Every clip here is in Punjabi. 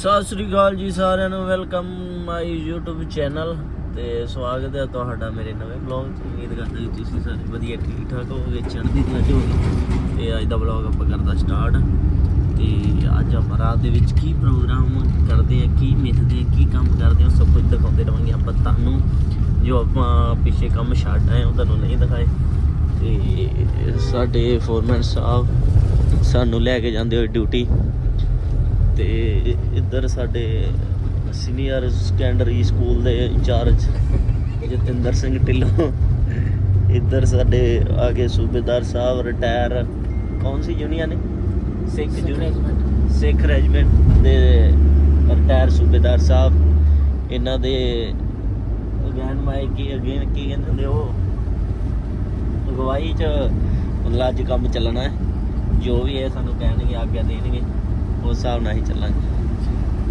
ਸਤਿ ਸ੍ਰੀ ਅਕਾਲ ਜੀ ਸਾਰਿਆਂ ਨੂੰ ਵੈਲਕਮ ਮਾਈ YouTube ਚੈਨਲ ਤੇ ਸਵਾਗਤ ਹੈ ਤੁਹਾਡਾ ਮੇਰੇ ਨਵੇਂ ਬਲੌਗ 'ਚ। ਉਮੀਦ ਕਰਦਾ ਕਿ ਤੁਸੀਂ ਸਾਰੇ ਵਧੀਆ ਠੀਕ ਠਾਕ ਹੋਵੋਗੇ, ਚੜ੍ਹਦੀ ਕਲਾ 'ਚ ਹੋਵੋਗੇ। ਤੇ ਅੱਜ ਦਾ ਬਲੌਗ ਆਪਾਂ ਕਰਦਾ ਸਟਾਰਟ ਤੇ ਅੱਜ ਆਪਾਂ ਰਾਤ ਦੇ ਵਿੱਚ ਕੀ ਪ੍ਰੋਗਰਾਮ ਕਰਦੇ ਆ ਕੀ ਮਿੱਥਦੇ ਆ ਕੀ ਕੰਮ ਕਰਦੇ ਆ ਸਭ ਕੁਝ ਦਿਖਾਉਂਦੇ ਰਵਾਂਗੇ ਆਪਾਂ ਤੁਹਾਨੂੰ। ਜੋ ਆਪਾਂ ਪਿੱਛੇ ਕੰਮ ਛੱਡ ਆਏ ਉਹ ਤੁਹਾਨੂੰ ਨਹੀਂ ਦਿਖਾਏ। ਤੇ ਸਾਡੇ ਫੋਰਮੈਨ ਸਾਹਿਬ ਸਾਨੂੰ ਲੈ ਕੇ ਜਾਂਦੇ ਹੋਏ ਡਿਊਟੀ ਤੇ ਇੱਧਰ ਸਾਡੇ ਸੀਨੀਅਰ ਸੈਕੰਡਰੀ ਸਕੂਲ ਦੇ ਇੰਚਾਰਜ ਜਤਿੰਦਰ ਸਿੰਘ ਢਿੱਲੋਂ। ਇੱਧਰ ਸਾਡੇ ਆਗੇ ਸੂਬੇਦਾਰ ਸਾਹਿਬ ਰਿਟਾਇਰ ਕੌਣ ਸੀ union Sikh union Sikh regiment ਦੇ ਰਿਟਾਇਰ ਸੂਬੇਦਾਰ ਸਾਹਿਬ। ਇਹਨਾਂ ਦੇ ਅਗੇਨ ਮਾਈ ਕੀ ਅਗੇਨ ਕੀ ਕਹਿੰਦੇ ਹੁੰਦੇ ਉਹ? ਅਗਵਾਈ ਚ ਮਤਲਬ ਅੱਜ ਕੰਮ ਚੱਲਣਾ ਹੈ। ਜੋ ਵੀ ਹੈ ਸਾਨੂੰ ਕਹਿਣਗੇ ਆਗਿਆ ਦੇਣਗੇ। ਉਸ ਹਿਸਾਬ ਨਾਲ ਹੀ ਚੱਲਾਂਗੇ।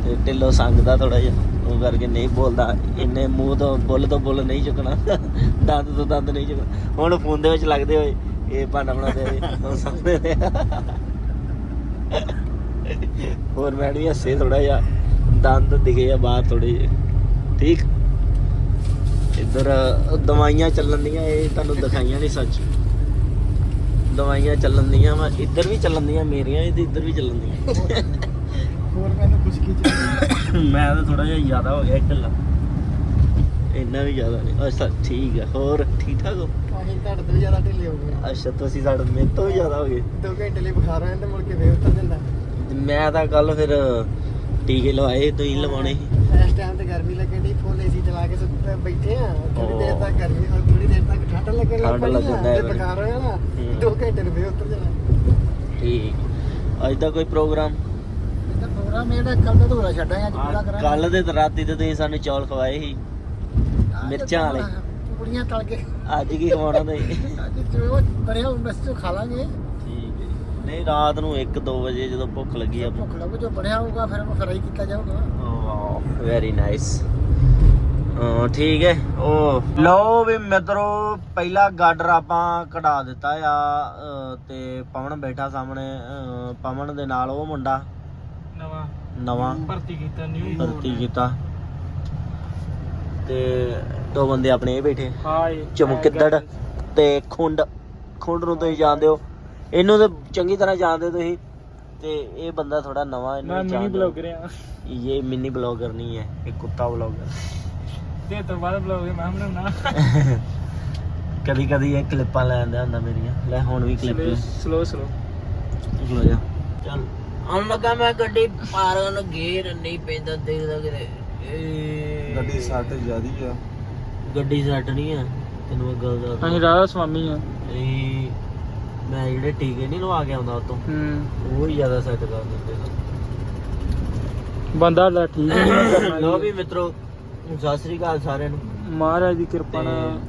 ਤੇ ਢਿੱਲੋ ਸੰਗਦਾ ਥੋੜਾ ਜਿਹਾ, ਉਹ ਕਰਕੇ ਨਹੀਂ ਬੋਲਦਾ। ਇੰਨੇ ਮੂੰਹ ਤੋਂ ਬੁੱਲ ਤੋਂ ਬੁੱਲ ਨਹੀਂ ਚੁੱਕਣਾ, ਦੰਦ ਤੋਂ ਦੰਦ ਨਹੀਂ ਚੁੱਕਣਾ। ਹੁਣ ਫੋਨ ਦੇ ਵਿੱਚ ਲੱਗਦੇ ਹੋਏ, ਇਹ ਭਾਂਡਾ ਬਣਾਉਂਦੇ ਹੋਏ ਸਾਹਮਣੇ ਹੋਰ ਮੈਂ ਵੀ ਹੱਸੇ ਥੋੜਾ ਜਿਹਾ, ਦੰਦ ਦਿਖੇ ਆ ਬਾਹਰ ਥੋੜੇ ਜਿਹੇ। ਠੀਕ? ਇੱਧਰ ਦਵਾਈਆਂ ਚੱਲਣ ਦੀਆਂ, ਇਹ ਤੁਹਾਨੂੰ ਦਿਖਾਈਆਂ ਨਹੀਂ ਸੱਚ। ਦਵਾਈਆਂ ਚੱਲਣ ਦੀਆਂ ਵਾ ਇੱਧਰ ਵੀ ਚੱਲਣ ਦੀਆਂ ਮੇਰੀਆਂ ਇਹ ਤੇ ਇੱਧਰ ਵੀ ਚੱਲਣ ਦੀਆਂ। ਹੋਰ ਮੈਨੂੰ ਕੁਛ ਕੀ ਚਾਹੀਦਾ? ਮੈਂ ਤਾਂ ਥੋੜਾ ਜਿਹਾ ਜ਼ਿਆਦਾ ਹੋ ਗਿਆ ਢਿੱਲਾ ਇੰਨਾ ਵੀ ਜ਼ਿਆਦਾ ਨਹੀਂ। ਅੱਛਾ ਠੀਕ ਹੈ ਹੋਰ ਠੀਕ ਠਾਕ ਹੋ? ਅਸੀਂ ਤੁਹਾਡੇ ਤੋਂ ਵੀ ਜ਼ਿਆਦਾ ਢਿੱਲੇ ਹੋ ਗਏ। ਅੱਛਾ ਤੁਸੀਂ ਸਾਡੇ ਮੇਰੇ ਤੋਂ ਵੀ ਜ਼ਿਆਦਾ ਹੋ ਗਏ। ਦੋ ਘੰਟੇ ਲਈ ਬੁਖਾਰ ਆਇਆ ਤੇ ਮੁੜ ਕੇ ਫੇਰ ਉਤਰ ਜਾਂਦਾ ਮੈਂ ਤਾਂ ਕੱਲ ਫਿਰ ਟੀਕੇ ਲਵਾਏ ਤੁਸੀਂ ਲਵਾਉਣੇ ਸੀ। ਇਸ ਟਾਈਮ ਤੇ ਗਰਮੀ ਲੱਗਣ ਦੀ ਫੁੱਲ ਏਸੀ ਚਲਾ ਕੇ ਸੁੱਤੇ ਬੈਠੇ ਆ। ਥੋੜੀ ਦੇਰ ਤੱਕ ਗਰਮੀ ਥੋੜੀ ਦੇਰ ਤੱਕ ਠੰਡ ਲੱਗਣ ਲੱਗ ਆ ਪੈਣੀ। ਬੁਖਾਰ ਹੋਇਆ ਨਾ। ਹੂੰ। ਦੋ ਘੰਟੇ ਨੂੰ ਫੇਰ ਉਤਰ ਜਾਣਾ। ਠੀਕ। ਅੱਜ ਦਾ ਕੋਈ ਪ੍ਰੋਗਰਾਮ? ਇਹਦਾ ਪ੍ਰੋਗਰਾਮ ਇਹਦਾ ਕੱਲ ਦਾ ਧੋਰਾ ਛੱਡਾਂਗੇ ਅੱਜ ਪੂਰਾ ਕਰਾਂਗੇ। ਕੱਲ ਦੇ ਤਾਂ ਰਾਤੀ ਤੇ ਤੁਸੀਂ ਸਾਨੂੰ ਚੌਲ ਖਵਾਏ ਸੀ। ਮਿਰਚਾਂ ਵਾਲੇ। ਪੂੜੀਆਂ ਤਲ ਕੇ ਅੱਜ ਕੀ ਖਵਾਉਣਾ ਤੁਸੀਂ? ਅੱਜ ਜੋ ਬਣਿਆ ਉਹ ਬਸ ਤੋਂ ਖਾ ਲਾਂਗੇ। ਠੀਕ ਹੈ ਜੀ। ਨਹੀਂ ਰਾਤ ਨੂੰ 1-2 ਵਜੇ ਜਦੋਂ ਭੁੱਖ ਲੱਗੀ ਆ। ਭੁੱਖ ਲੱਗੂ ਜੋ ਬਣਿਆ ਹੋਊਗਾ ਫਿਰ ਉਹ ਫਰਾਈ ਕੀਤਾ ਜਾਊਗਾ। ਵੈਰੀ ਨਾਈਸ ਹਾਂ ਠੀਕ ਹੈ। ਉਹ ਲਓ ਵੀ ਮਿੱਤਰੋ ਪਹਿਲਾ ਗਾਡਰ ਆਪਾਂ ਕਢਾ ਦਿੱਤਾ ਆ ਤੇ ਪਵਨ ਬੈਠਾ ਸਾਹਮਣੇ ਪਵਨ ਦੇ ਨਾਲ ਉਹ ਮੁੰਡਾ। ਨਵਾਂ। ਨਵਾਂ। ਭਰਤੀ ਕੀਤਾ ਨਿਊ ਭਰਤੀ ਕੀਤਾ। ਤੇ ਦੋ ਬੰਦੇ ਆਪਣੇ ਇਹ ਬੈਠੇ। ਹਾਏ ਚਮਕਿੱਦੜ ਤੇ ਖੁੰਡ। ਖੁੰਡ ਨੂੰ ਤੁਸੀਂ ਜਾਣਦੇ ਹੋ। ਇਹਨੂੰ ਤਾਂ ਚੰਗੀ ਤਰ੍ਹਾਂ ਜਾਣਦੇ ਹੋ ਤੁਸੀਂ। ਤੇ ਇਹ ਬੰਦਾ ਥੋੜਾ ਨਵਾਂ ਇਹਨੂੰ ਮੈਂ ਮਿਨੀ ਜਾਣਦੇ। ਬਲੌਗਰ ਆ ਇਹ ਮਿਨੀ ਬਲੌਗਰ ਨਹੀਂ ਹੈ ਇਹ ਕੁੱਤਾ ਬਲੌਗਰ ਤੇ ਤੋਂ ਬਾਅਦ ਬਲੌਗ ਮੈਂ ਬਣਾਉਣਾ। ਕਦੀ ਕਦੀ ਇਹ ਕਲਿੱਪਾਂ ਲੈ ਆਂਦਾ ਹੁੰਦਾ ਮੇਰੀਆਂ। ਲੈ ਹੁਣ ਵੀ ਕਲਿੱਪ ਸਲੋ ਸਲੋ ਖਲੋ ਜਾ। ਚੱਲ। ਆਉਣ ਲੱਗਾ ਮੈਂ ਗੱਡੀ ਪਾਰ ਨੂੰ ਗੇਰ ਨਹੀਂ ਪੈਂਦਾ ਦੇਖਦਾ ਕਿਤੇ। ਗੱਡੀ ਸੱਟ ਜਿਆਦੀ ਆ। ਗੱਡੀ ਸੈੱਟ ਨਹੀਂ ਆ। ਤੈਨੂੰ ਮੈਂ ਗੱਲ ਦੱਸਦਾ। ਅਸੀਂ ਰਾਧਾ ਸੁਆਮੀ ਆ। ਇਹ ਮੈਂ ਜਿਹੜੇ ਟੀਕੇ ਨਹੀਂ ਲਵਾ ਕੇ ਆਉਂਦਾ ਉਤੋਂ। ਹੂੰ। ਉਹ ਹੀ ਜ਼ਿਆਦਾ ਸੈੱਟ ਕਰ ਦਿੰਦੇ ਬੰਦਾ ਦਾ ਠੀਕ ਨਹੀਂ ਕਰਨਾ ਲੋ ਵੀ ਮਿੱਤਰੋ ਸਤਿ ਸ੍ਰੀ ਅਕਾਲ ਸਾਰਿਆਂ ਨੂੰ। ਮਹਾਰਾਜ ਦੀ ਕਿਰਪਾ ਨਾਲ।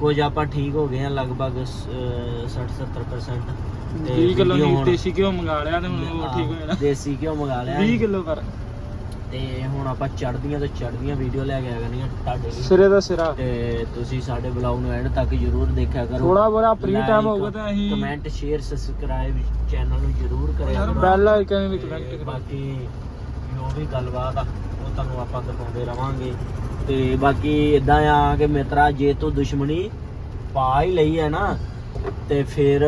ਕੁਝ ਆਪਾਂ ਠੀਕ ਹੋ ਗਏ ਆ ਲਗਭਗ 60 70% 20 ਕਿਲੋ video ਦੀ ਹੁਣ- ਦੇਸੀ ਘਿਓ ਮੰਗਾ ਲਿਆ ਤੇ ਹੁਣ ਉਹ ਠੀਕ ਹੋ ਜਾਣਾ। ਦੇਸੀ ਘਿਓ ਮੰਗਾ ਲਿਆ। 20 ਕਿਲੋ ਕਰ। ਤੇ ਹੁਣ ਆਪਾਂ ਚੜਦੀਆਂ ਤੇ ਚੜਦੀਆਂ ਵੀਡੀਓ ਲੈ ਕੇ ਆ ਕਰਨੀਆਂ ਤੁਹਾਡੇ ਲਈ। ਸਿਰੇ ਦਾ ਸਿਰਾ। ਤੇ ਤੁਸੀਂ ਸਾਡੇ ਬਲੌਗ ਨੂੰ ਐਂਡ ਤੱਕ ਜਰੂਰ ਦੇਖਿਆ ਕਰੋ। ਥੋੜਾ ਬੜਾ ਫ੍ਰੀ ਟਾਈਮ ਹੋਊਗਾ ਤਾਂ ਅਸੀਂ ਕਮੈਂਟ ਸ਼ੇਅਰ ਸਬਸਕ੍ਰਾਈਬ ਚੈਨਲ ਨੂੰ ਜਰੂਰ ਕਰਿਆ ਕਰੋ। ਬੈਲ ਆਈਕਨ ਵੀ ਤੇ ਕਨੈਕਟ ਕਰੋ ਬਾਕੀ ਜੋ ਵੀ ਗੱਲਬਾਤ ਆ ਤੁਹਾਨੂੰ ਆਪਾਂ ਦਿਖਾਉਂਦੇ ਰਵਾਂਗੇ। ਤੇ ਬਾਕੀ ਇਦਾਂ ਆ ਕਿ ਮਿੱਤਰਾ ਜੇ ਤੂੰ ਦੁਸ਼ਮਣੀ ਪਾ ਹੀ ਲਈ ਹੈ ਨਾ ਤੇ ਫਿਰ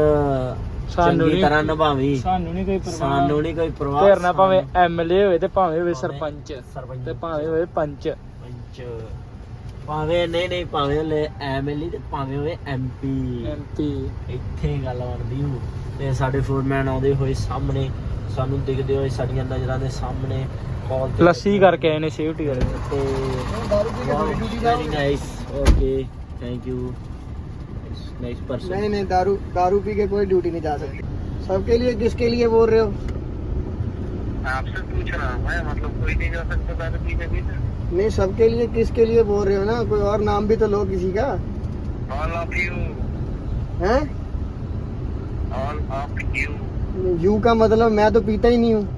ਸਾਨੂੰ ਚੰਗੀ ਨੀ- ਤਰ੍ਹਾਂ ਨਿਭਾਵੀਂ। ਸਾਨੂੰ ਨਹੀਂ ਕੋਈ ਪਰਵਾਹ। ਸਾਨੂੰ ਨਹੀਂ ਕੋਈ ਪਰਵਾਹ ਤੇਰੇ ਨਾਲ ਭਾਵੇਂ ਐਮਐਲਏ ਹੋਵੇ ਤੇ ਭਾਵੇਂ ਹੋਵੇ ਸਰਪੰਚ। ਤੇ ਭਾਵੇਂ ਹੋਵੇ ਪੰਚ। ਪੰਚ। ਭਾਵੇਂ ਨਹੀਂ ਨਹੀਂ ਭਾਵੇਂ ਹੋਵੇ ਐਮਐਲਏ ਤੇ ਭਾਵੇਂ ਹੋਵੇ ਐਮਪੀ ਐਮਪੀ ਇੱਥੇ ਗੱਲ ਬਣਦੀ ਹੋ ਤੇ ਸਾਡੇ ਫੋਰਮੈਨ ਆਉਂਦੇ ਹੋਏ ਸਾਹਮਣੇ ਸਾਨੂੰ ਦਿਖਦੇ ਹੋਏ ਸਾਡੀਆਂ ਨਜ਼ਰਾਂ ਦੇ ਸਾਹਮਣੇ। प्लस करके आए ने सेफ्टी करके। थैंक यू नहीं नहीं दारू दारू पी के कोई ड्यूटी नहीं जा सकती। सबके लिए किसके लिए बोल रहे हो? आपसे पूछ रहा हूँ मैं मतलब कोई नहीं जा सकता दारू भी नहीं सबके लिए किसके लिए बोल रहे हो ना? कोई और नाम भी तो लो किसी का। ऑल ऑफ़ यू हैं? ऑल ऑफ़ यू यू का मतलब मैं तो पीता ही नहीं हूँ।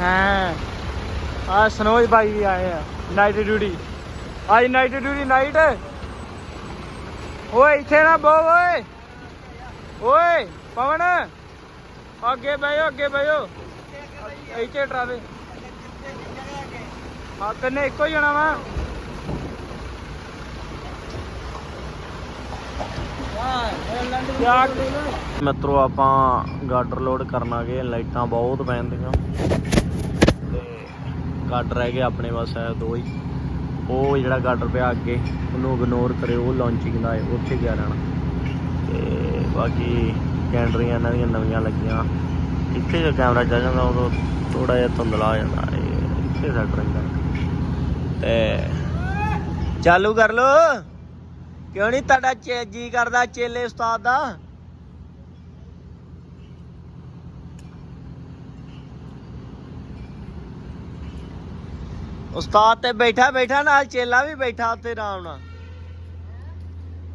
ਹਾਂ। ਆ ਸਨੋਜ ਬਾਈ ਵੀ ਆਏ ਆ ਨਾਈਟ ਡਿਊਟੀ ਅੱਜ ਨਾਈਟ ਡਿਊਟੀ ਨਾਈਟ ਓਏ, ਇੱਥੇ ਨਾ ਬੋ, ਓਏ। ਓਏ, ਪਵਨ। ਅੱਗੇ ਬਹਿਓ ਅੱਗੇ ਬਹਿਓ। ਇੱਥੇ ਟਰਾਵੇ ਹਾਂ ਤੈਨੇ ਇੱਕੋ ਹੀ ਜਾਣਾ ਵਾ। ਯਾਰ ਮਿੱਤਰੋ, ਆਪਾਂ ਗਾਡਰ ਲੋਡ ਕਰਨ ਆ ਲਾਈਟਾਂ ਬਹੁਤ ਪੈਂਦੀਆਂ। ਤੇ ਗਾਡਰ ਰਹਿ ਗਏ ਆਪਣੇ ਬਸ ਹੈ ਦੋ ਹੀ। ਉਹ ਜਿਹੜਾ ਗਾਡਰ ਪਿਆ ਅੱਗੇ, ਉਹਨੂੰ ਇਗਨੋਰ ਕਰਿਓ, ਉਹ ਲਾਂਚਿੰਗ ਦਾ ਹੈ, ਉੱਥੇ ਗਿਆ ਰਹਿਣਾ। ਤੇ ਬਾਕੀ ਕੈਂਡਰੀਆਂ ਇਹਨਾਂ ਦੀਆਂ ਨਵੀਆਂ ਲੱਗੀਆਂ। ਇੱਥੇ ਜੋ ਕੈਮਰਾ ਚੱਲ ਜਾਂਦਾ, ਉਦੋਂ ਥੋੜਾ ਜਿਹਾ ਧੁੰਦਲਾ ਹੋ ਜਾਂਦਾ ਇੱਥੇ ਸੈੱਟ ਰਹਿੰਦਾ। ਤੇ ਚਾਲੂ ਕਰ ਲੋ ਕਿਉਂ ਨਹੀਂ ਤੁਹਾਡਾ ਜੀ ਕਰਦਾ, ਚੇਲੇ ਉਸਤਾਦ ਦਾ? ਉਸਤਾਦ ਤੇ ਬੈਠਾ ਬੈਠਾ ਨਾਲ ਚੇਲਾ ਵੀ ਬੈਠਾ ਉੱਤੇ ਆਰਾਮ ਨਾਲ।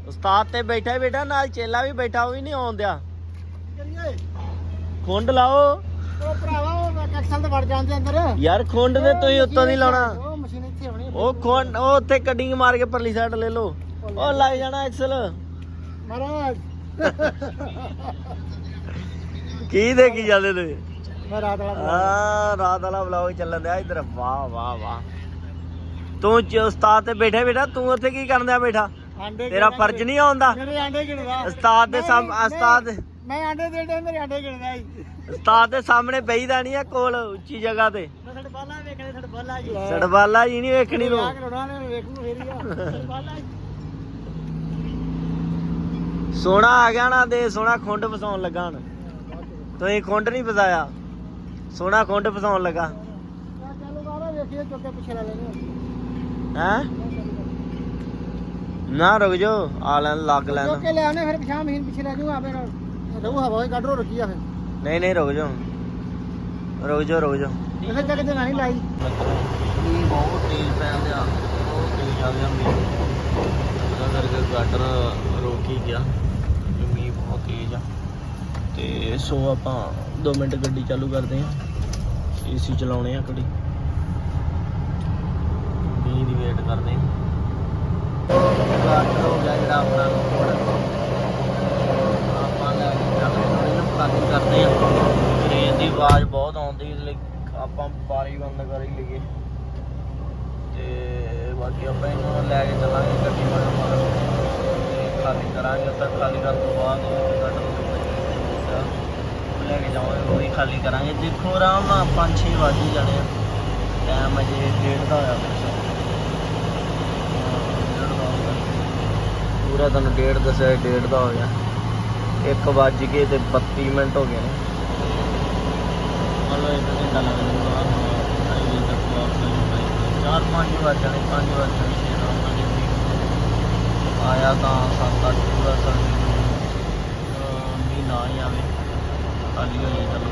ਉਸਤਾਦ ਤੇ ਬੈਠਾ ਹੀ ਬੈਠਾ ਨਾਲ ਚੇਲਾ ਵੀ ਬੈਠਾ ਉਹ ਵੀ ਨਹੀਂ ਆਉਣ ਦਿਆ। ਕਰੀਏ? ਖੁੰਡ ਲਾਓ। ਉਹ ਭਰਾਵਾ ਉਹ ਐਕਸਲ ਤੇ ਵੜ ਜਾਂਦੇ ਅੰਦਰ। ਯਾਰ ਖੁੰਡ ਤੇ ਤੁਸੀਂ ਉੱਤੋਂ ਨਹੀਂ ਲਾਉਣਾ। ਉਹ ਮਸ਼ੀਨ ਇੱਥੇ ਉਹ ਖੁੰਡ ਉਹ ਉੱਥੇ ਕਟਿੰਗ ਮਾਰ ਕੇ ਪਰਲੀ ਸਾਈਡ ਲੈ ਲਓ। ਉਹ ਲੱਗ ਜਾਣਾ ਐਕਸਲ। ਮਹਾਰਾਜ। ਕੀ ਦੇਖੀ ਜਾਂਦੇ ਤੁਸੀਂ? ਮੈਂ ਰਾਤ ਵਾਲਾ ਆ ਰਾਤ ਵਾਲਾ ਵਲੌਗ ਚੱਲਣ ਦਿਆ ਇਧਰ। ਵਾਹ ਵਾਹ ਵਾਹ। ਤੂੰ ਉਸਤਾਦ ਤੇ ਬੈਠਾ ਬੈਠਾ ਤੂੰ ਉੱਥੇ ਕੀ ਕਰਨ ਦਿਆ ਬੈਠਾ? ਆਂਡੇ ਤੇਰਾ ਗਿਣਦਾ ਫਰਜ਼ ਨਹੀਂ ਆਉਂਦਾ। ਮੇਰੇ ਆਂਡੇ ਗਿਣਦਾ ਉਸਤਾਦ ਦੇ ਸਾਹਮ ਨਹੀਂ, ਉਸਤਾਦ ਮੈਂ ਆਂਡੇ ਦੇ ਦੇ ਮੇਰੇ ਆਂਡੇ ਗਿਣਦਾ ਜੀ? ਉਸਤਾਦ ਦੇ ਸਾਹਮਣੇ ਬਈਦਾ ਨਹੀਂ ਆ ਕੋਲ ਉੱਚੀ ਜਗ੍ਹਾ ਤੇ। ਮੈਂ ਸਾਡੇ ਬਾਲਾ ਵੇਖਣੇ ਸਾਡੇ ਬਾਲਾ ਜੀ। ਸੜਵਾਲਾ ਜੀ ਨਹੀਂ ਵੇਖਣੀ ਨੇ ਵੇਖੂ ਫੇਰ ਹੀ ਆ। ਜੀ। ਸੋਨਾ ਆ ਗਿਆ ਨਾ ਦੇ ਸੋਨਾ ਖੁੰਡ ਫਸਾਉਣ ਲੱਗਾ ਹਣ। ਤੁਸੀਂ ਖੁੰਡ ਨਹੀਂ ਫਸਾਇਆ ਸੋਨਾ ਖੁੰਡ ਫਸਾਉਣ ਲੱਗਾ। ਚਾਲੂ ਕਰਾ ਵੇਖੀਏ ਚੁੱਕ ਪਿੱਛੇ ਲੈ ਲੈਣੇ ਹੈ? ਨਾ ਰੁਕ ਜੋ ਆ ਲੈਣ ਲੱਗ ਲੈਣ। ਚੁੱਕ ਕੇ ਲੈ ਆਨੇ ਫਿਰ ਪਿਛਾਂ ਮਹੀਨ ਪਿੱਛੇ ਲੈ ਜਾਊਗਾ ਫਿਰ ਰਹੂ ਹਵਾ ਹੀ ਕੱਢ ਰੋ ਰੱਖੀ ਆ ਫਿਰ। ਨਹੀਂ ਨਹੀਂ ਰੁਕ ਜੋ ਰੁਕ ਜੋ ਰੁਕ ਜੋ ਇਸੇ ਚੱਕ ਤੇ ਨਹੀਂ ਲਾਈ। ਮੀਂਹ ਬਹੁਤ ਤੇਜ਼ ਪੈਂਦਾ ਬਹੁਤ ਤੇਜ਼ ਆ ਗਿਆ ਮੀਂਹ। ਉਹਦਾ ਕਰਕੇ ਗਾਟਰ ਰੁਕ ਹੀ ਗਿਆ ਕਿਉਂਕਿ ਮੀਂਹ ਬਹੁਤ ਤੇਜ਼ ਆ। ਤੇ ਸੋ ਆਪਾਂ 2 ਮਿੰਟ ਗੱਡੀ ਚਾਲੂ ਕਰਦੇ ਹਾਂ। ਏਸੀ ਚਲਾਉਣੇ ਆ ਘੜੀ। ਮੀਂਹ ਦੀ ਵੇਟ ਕਰਦੇ ਹਾਂ ਹੋ ਗਿਆ ਜਿਹੜਾ ਆਪਣਾ ਆਪਾਂ ਲੈ ਕੇ ਚੱਲਦੇ ਹਾਂ, ਇਹਨੂੰ ਖਾਲੀ ਕਰਦੇ ਹਾਂ। ਟ੍ਰੇਨ ਦੀ ਆਵਾਜ਼ ਬਹੁਤ ਆਉਂਦੀ ਇਸ ਲਈ ਆਪਾਂ ਬਾਰੀ ਬੰਦ ਕਰ ਹੀ ਲਈਏ। ਤੇ ਬਾਕੀ ਆਪਾਂ ਇਹਨੂੰ ਲੈ ਕੇ ਚੱਲਾਂਗੇ ਗੱਡੀ ਮਗਰ ਮਾਰ ਤੇ ਖਾਲੀ ਕਰਾਂਗੇ ਉੱਥੇ ਖਾਲੀ ਕਰਨ ਤੋਂ ਬਾਅਦ ਲੈ ਕੇ ਜਾਵਾਂਗੇ, ਉਹ ਵੀ ਖਾਲੀ ਕਰਾਂਗੇ। ਦੇਖੋ ਆਰਾਮ ਨਾਲ 5-6 ਵਜ ਹੀ ਜਾਣੇ ਆ। ਟਾਈਮ ਅਜੇ ਡੇਢ ਦਾ ਹੋਇਆ ਮੇਰੇ ਹਿਸਾਬ ਨਾਲ। ਹਾਂ, ਡੇਢ ਦਾ ਹੋ ਗਿਆ। ਪੂਰਾ ਤੁਹਾਨੂੰ ਡੇਟ ਦੱਸਿਆ ਡੇਟ ਦਾ ਹੋ ਗਿਆ। 1 ਵੱਜ ਕੇ ਤੇ 32 ਮਿੰਟ ਹੋ ਗਏ ਨੇ। ਮਤਲਬ ਇੱਕ ਘੰਟਾ ਲੱਗ ਜਾਊਗਾ ਹਾਈਵੇ ਤੱਕ ਪਹੁੰਚਣ ਚਾਰ ਪੰਜ ਵੱਜ ਜਾਣੇ, ਪੰਜ ਵੱਜ ਜਾਣੇ, ਛੇ ਦਾ ਉਹਨਾਂ ਆਇਆ ਤਾਂ ਸੱਤ ਅੱਠ ਪੂਰਾ ਸਰ। ਮੀਂਹ ਨਾ ਹੀ ਆਵੇ। ਖਾਲੀ ਹੋ ਜਾਏ ਚਲੋ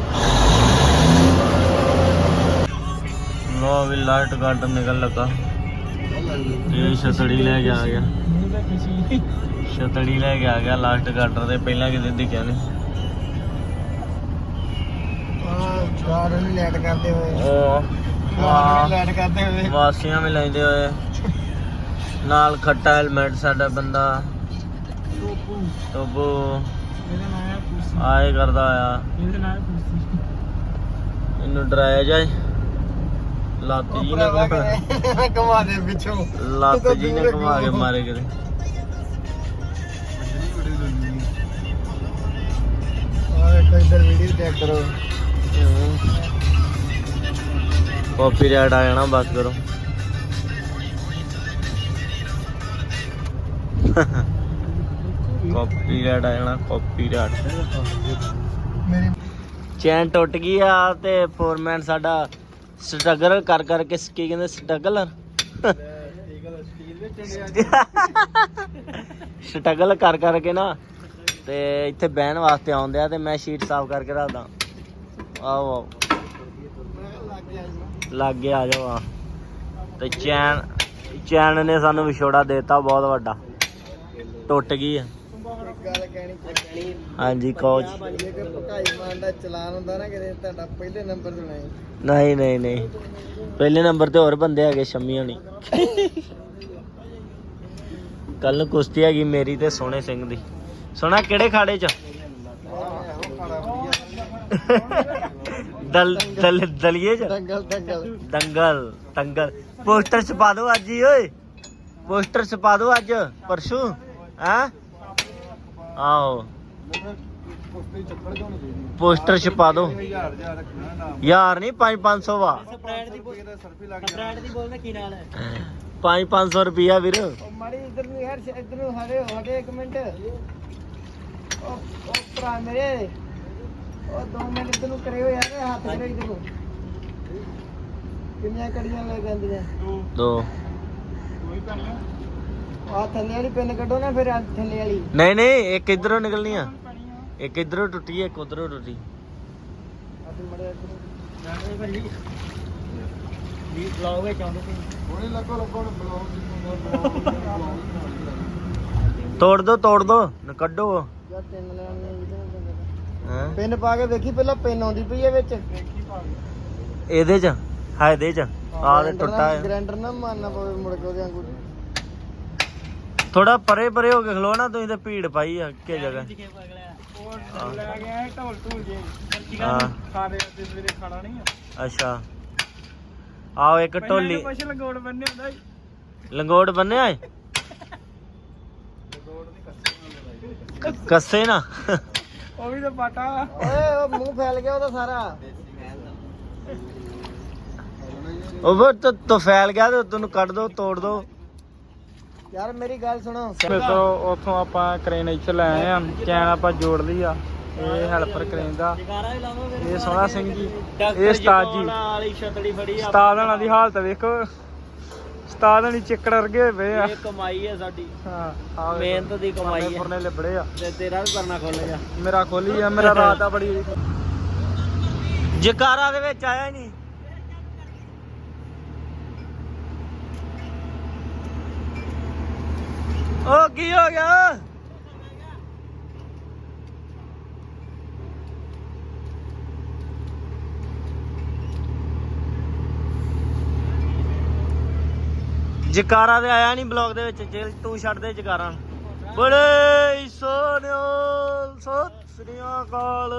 ਲੋ ਵੀ ਲਾਈਟ ਗਾਰਡ ਨਿਕਲ ਲਗਾ। ਇਹ ਛਤੜੀ ਲੈ ਕੇ ਆ ਗਿਆ। ਛਤੜੀ ਲੈ ਕੇ ਆ ਗਿਆ ਲਾਸਟ ਗਾਰਡਰ ਦੇ ਪਹਿਲਾਂ ਕਿਤੇ ਦਿਖਿਆ ਨਹੀਂ ਹਾਂ ਗਾੜ ਨੂੰ ਲੈਟ ਕਰਦੇ ਹੋਏ। ਉਹ ਗਾੜ ਵਾਹ। ਨੂੰ ਲੈਟ ਕਰਦੇ ਹੋਏ। ਵਾਸੀਆਂ ਵੀ ਲੈਂਦੇ ਹੋਏ। ਨਾਲ ਖੱਟਾ ਹੈਲਮਟ ਸਾਡਾ ਬੰਦਾ। ਟੋਪੂ। ਤੋਬੋ ਇਹਦਾ ਨਾਮ ਹੈ ਕੁਰਸੀ। ਆਏ ਕਰਦਾ ਆ। ਇਹਦਾ ਨਾਮ ਹੈ ਕੁਰਸੀ। ਇਹਨੂੰ ਡਰਾਇਆ ਜਾਏ। ਲੱਤ ਜੀ ਨੇ ਕਮਾ ਦੇ ਪਿੱਛੋਂ। ਲੱਤ ਜੀ ਨੇ ਘੁਮਾ ਕੇ ਮਾਰੇ ਕਿਤੇ। ਬਸ ਕਰੋ। ਕਾਪੀ ਰਾਈਟ ਆ ਜਾਣਾ ਕਾਪੀ ਰਾਈਟ ਮੇਰੀ ਚੈਨ ਟੁੱਟ ਗਈ ਆ ਤੇ ਫੋਰਮੈਨ ਸਾਡਾ ਸਟਰਗਲ ਕਰ ਕਰਕੇ ਕੀ ਕਹਿੰਦੇ ਸਟਰਗਲ ਸਟਰਗਲ ਕਰ ਕਰਕੇ ਨਾ ਤੇ ਇੱਥੇ ਬਹਿਣ ਵਾਸਤੇ ਆਉਂਦੇ ਆ ਤੇ ਮੈਂ ਸ਼ੀਟ ਸਾਫ਼ ਕਰਕੇ ਰੱਖਦਾ। ਆਓ ਆਓ। ਲੱਗ ਆ ਜਾਓ ਆ। ਤੇ ਚੈਨ ਚੈਨ ਨੇ ਸਾਨੂੰ ਵਿਛੋੜਾ ਦੇਤਾ ਬਹੁਤ ਵੱਡਾ। ਟੁੱਟ ਗਈ ਆ। ਗੱਲ ਕਹਿਣੀ ਹਾਂਜੀ ਕੋਚ ਜੇ। ਕਿ ਭਕਾਈ ਮਾਨ ਦਾ ਚਲਾਨ ਹੁੰਦਾ ਨਾ ਕਿਤੇ ਤੁਹਾਡਾ ਪਹਿਲੇ ਨੰਬਰ ਤੇ ਨਹੀਂ ਨਹੀਂ ਨਹੀਂ। ਪਹਿਲੇ ਨੰਬਰ ਤੇ ਹੋਰ ਬੰਦੇ ਹੈਗੇ ਸ਼ੰਮੀ ਹੋਣੀ। ਕੱਲ ਕੁਸ਼ਤੀ ਹੈਗੀ ਮੇਰੀ ਤੇ ਸੋਹਣੇ ਸਿੰਘ ਦੀ। ਸੋਹਣਾ ਕਿਹੜੇ ਖਾੜੇ ਚ? ਦਲ ਦਲ ਦਲੀਏ ਚ? ਦੰਗਲ ਦੰਗਲ। ਦੰਗਲ ਦੰਗਲ। ਪੋਸਟਰ ਛਪਾ ਦਿਓ ਅੱਜ ਹੀ ਓਏ। ਪੋਸਟਰ ਛਪਾ ਦਿਓ ਅੱਜ ਪਰਸੋਂ ਹੈਂ? ਆਓ ਪੋਸਟਰ ਛਪਾ ਦਿਓ ਯਾਰ ਨਹੀਂ 5 500 ਵਾ। ਸਪਰੈਡ ਦੀ ਬੋਲ ਸਪਰੈਡ ਦੀ ਬੋਲ ਕੀ ਨਾਲ ਹੈ 5 500 ਰੁਪਿਆ ਵੀਰ ਮਾੜੀ ਇਧਰ ਨੂੰ ਯਾਰ ਇਧਰ ਨੂੰ ਹਰੇ ਹਟੇ ਇੱਕ ਮਿੰਟ। ਉਹ ਉਹ ਭਰਾ ਮੇਰੇ। ਉਹ ਦੋ ਮਿੰਟ ਇਧਰ ਨੂੰ ਕਰਿਓ ਯਾਰ ਹੱਥ ਕਰੇ ਨੂੰ। ਕਿੰਨੀਆਂ ਕੜੀਆਂ ਲੈ ਜਾਂਦੀਆਂ ਦੋ। ਆ ਥੱਲੇ ਵਾਲੀ ਪਿੰਨ ਕੱਢੋ ਨਾ ਫਿਰ ਆਹ ਥੱਲੇ ਵਾਲੀ। ਨਹੀਂ ਨਹੀਂ ਇੱਕ ਇਧਰੋਂ ਨਿਕਲਣੀ ਆ। ਇੱਕ ਇਧਰੋਂ ਟੁੱਟੀ ਇੱਕ ਉਧਰੋਂ ਟੁੱਟੀ। ਅਸੀਂ ਮੜੇ ਇਧਰ ਜਾਣੇ ਭਾਈ ਵੀ ਬਲੌਗ ਵਿੱਚ ਆਉਂਦੇ ਸੀ। ਹੁਣੇ ਲੱਗੋ ਲੱਗੋ ਬਲੌਗ ਤੋੜ ਦੋ ਤੋੜ ਦੋ ਨਾ ਕੱਢੋ। ਯਾਰ ਤਿੰਨ ਲੈਣੇ ਇਹਦੇ ਹੈਂ? ਪਿੰਨ ਪਾ ਕੇ ਵੇਖੀ ਪਹਿਲਾਂ ਪਿੰਨ ਆਉਂਦੀ ਪਈ ਹੈ ਵਿੱਚ। ਇਹਦੇ ਚ ਹਾਂ ਇਹਦੇ ਚ। ਆਹ ਤੇ ਟੁੱਟਾ ਹੈ। ਗ੍ਰੈਂਡਰ ਨਾ ਮਾਰਨਾ ਪਵੇ ਮੁੜ ਕੇ ਉਹਦੇ ਵਾਂਗੂ। ਥੋੜਾ ਪਰੇ ਪਰੇ ਹੋ ਕੇ ਖਲੋ ਨਾ ਤੁਸੀਂ ਤੇ ਭੀੜ ਪਾਈ ਆ ਕਿ ਜਗ੍ਹਾ ਉਹ ਲੈ ਗਿਆ ਢੋਲ ਢੂਲ ਜੇ। ਹਾਂ। ਖਾਣੇ ਤੇ ਸਵੇਰੇ ਖਾਣਾ ਨਹੀਂ ਆ। ਅੱਛਾ। ਆਓ ਇੱਕ ਢੋਲੀ। ਲਗੋੜ ਬੰਨੇ ਹੁੰਦਾ ਸੀ। ਲੰਗੋਟ ਬੰਨਿਆ ਏ? ਕੱਸੇ ਨਾ। ਉਹ ਵੀ ਤਾਂ ਪਾਟਾ। ਓਏ ਉਹ ਮੂੰਹ ਫੈਲ ਗਿਆ ਉਹਦਾ ਸਾਰਾ। ਉਹ ਫਿਰ ਤੂੰ ਤੂੰ ਫੈਲ ਗਿਆ ਤੇ ਤੈਨੂੰ ਕੱਢ ਦੋ ਤੋੜ ਦੋ। ਯਾਰ ਮੇਰੀ ਗੱਲ ਸੁਣੋ। ਮਿੱਤਰੋ ਉੱਥੋਂ ਆਪਾਂ ਕ੍ਰੇਨ ਇੱਥੇ ਲੈ ਆਏ ਆ। ਚੈਨ ਆਪਾਂ ਜੋੜ ਲਈ ਆ। ਇਹ ਹੈਲਪਰ ਕ੍ਰੇਨ ਦਾ। ਇਹ ਸੋਹਣਾ ਸਿੰਘ ਜੀ। ਇਹ ਉਸਤਾਦ ਜੀ। ਵਾਲੀ ਛਤੜੀ ਫੜੀ ਆ ਉਸਤਾਦ ਹਣਾ ਦੀ ਹਾਲਤ ਵੇਖੋ। ਉਸਤਾਦ ਹਣੀ ਚਿੱਕੜ ਵਰਗੇ ਹੋਏ ਪਏ ਆ। ਇਹ ਕਮਾਈ ਹੈ ਸਾਡੀ। ਹਾਂ ਆਹ ਵੇਖੋ। ਮਿਹਨਤ ਦੀ ਕਮਾਈ ਹੈ ਫੁਰਨੇ ਲਿਬੜੇ ਆ। ਤੇ ਤੇਰਾ ਵੀ ਕਰਨਾ ਖੁੱਲ ਗਿਆ। ਮੇਰਾ ਖੋਲੀ ਆ ਮੇਰਾ ਰਾਤ ਦਾ ਬੜੀ ਜਕਾਰਾ ਦੇ ਵਿੱਚ ਆਇਆ ਹੀ ਨਹੀਂ। ਉਹ ਕੀ ਹੋ ਗਿਆ? ਜਕਾਰਾ ਤੇ ਆਇਆ ਨਹੀਂ ਬਲੌਗ ਦੇ ਵਿੱਚ ਜੇ ਤੂੰ ਛੱਡ ਦੇ ਜਕਾਰਾ ਬੜੇ ਸੋਹਣਿਓ ਸਤਿ ਸ੍ਰੀ ਅਕਾਲ।